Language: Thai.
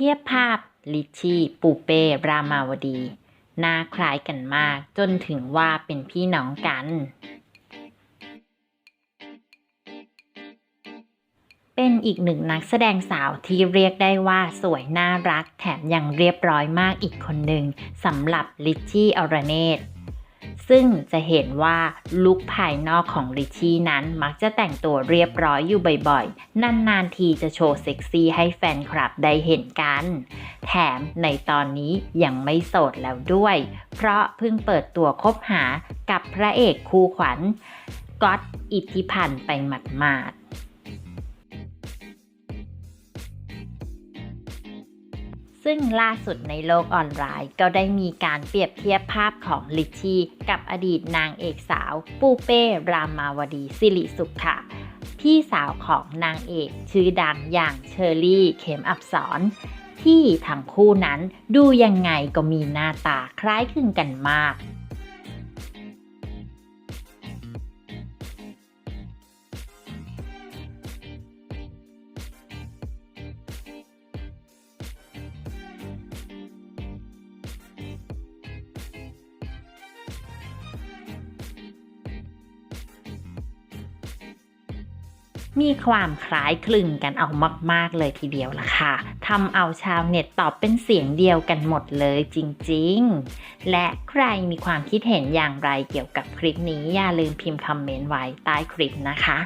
เทียบภาพลิชชี่ปูเป้ รามาวดีหน้าคล้ายกันมากจนถึงว่าเป็นพี่น้องกัน เป็นอีกหนึ่งนักแสดงสาวที่เรียกได้ว่าสวยน่ารักแถมยังเรียบร้อยมากอีกคนหนึ่งสำหรับลิชชี่อรเนต ซึ่งจะเห็นว่าลุคภายนอกของริชชี่นั้นมักจะแต่งตัวเรียบร้อยอยู่บ่อยๆ นานๆทีจะโชว์เซ็กซี่ให้แฟนคลับได้เห็นกัน แถมในตอนนี้ยังไม่โสดแล้วด้วย เพราะเพิ่งเปิดตัวคบหากับพระเอกคู่ขวัญก๊อตอิทธิพันธ์ไปหมาดๆ ซึ่งล่าสุดในโลกออนไลน์ ก็ได้มีการเปรียบเทียบภาพของลิชชี่กับอดีตนางเอกสาว ปูเป้รามาวดีสิริสุขค่ะ พี่สาวของนางเอกชื่อดังอย่างเชอรี่เข็มอับสรที่ทั้งคู่นั้นดูยังไงก็มีหน้าตาคล้ายคลึงกันมาก มีความคล้ายคลึงกันเอามาก ๆ เลยทีเดียวล่ะค่ะทำเอาชาวเน็ตตอบเป็นเสียงเดียวกันหมดเลยจริง ๆ และใครมีความคิดเห็นอย่างไรเกี่ยวกับคลิปนี้อย่าลืมพิมพ์คอมเมนต์ไว้ใต้คลิปนะคะ